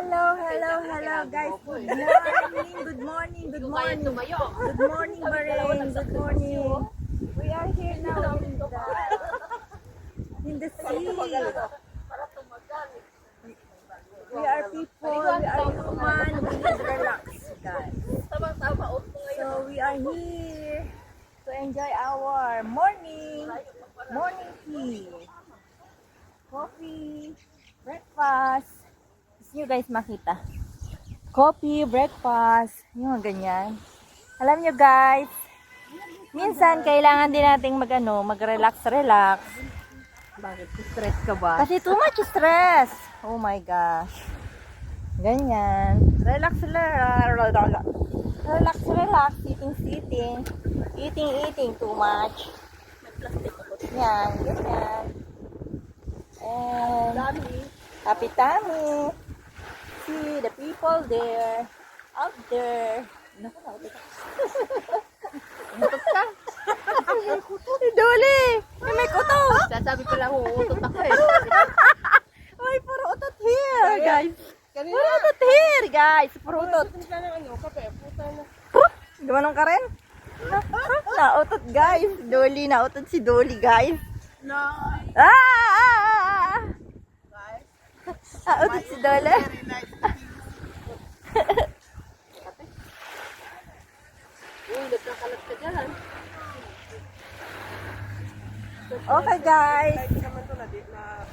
Hello, hello, hello guys. Good morning, good morning, good morning. Good morning, Bahrain. Good morning. We are here now in the, in the sea. We are people, we are human, we need relax, guys. So we are here to enjoy our morning, morning tea, coffee, breakfast. Nyo guys makita? Coffee, breakfast, yung ganyan. Alam nyo guys, minsan kailangan din nating mag, ano, mag-relax, relax. Bakit? Stress ka ba? Kasi too much stress. Oh my gosh. Ganyan. Relax, relax. Relax, relax. Sitting, sitting. Eating, eating. Too much. Yan, ganyan. And, happy tummy. See the people there. Out there. Naku, nautot ako. Nautot ka? Duli! May may kuto! Sasabi ko lang, uutot ako eh. Ay, puro utot here, guys. Puro utot here, guys. Puro utot. Ka na. Gumanong ka rin? Nautot, guys. Dolly, nautot si Dolly, guys. No. Ah! ah, ah, ah. Guys, Nautot si Dolly. Nagkakalat ka dyan. Okay, guys.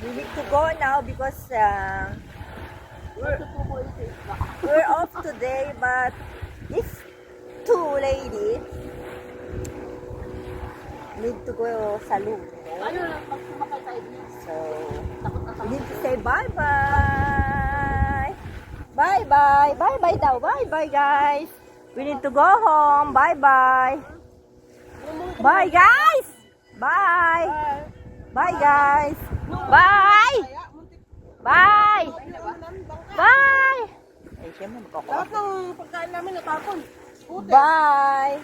We need to go now because uh, we're, off today, but these two ladies need to go sa dito. So, we need to say bye-bye. Bye-bye. Bye-bye daw. Bye-bye, guys. We need to go home. Bye-bye. Bye, guys. Bye. Bye, guys. Bye. Bye. Bye. Eh, siyempre magkakaroon. Lahat ng pagkain namin natapon. Puti. Bye.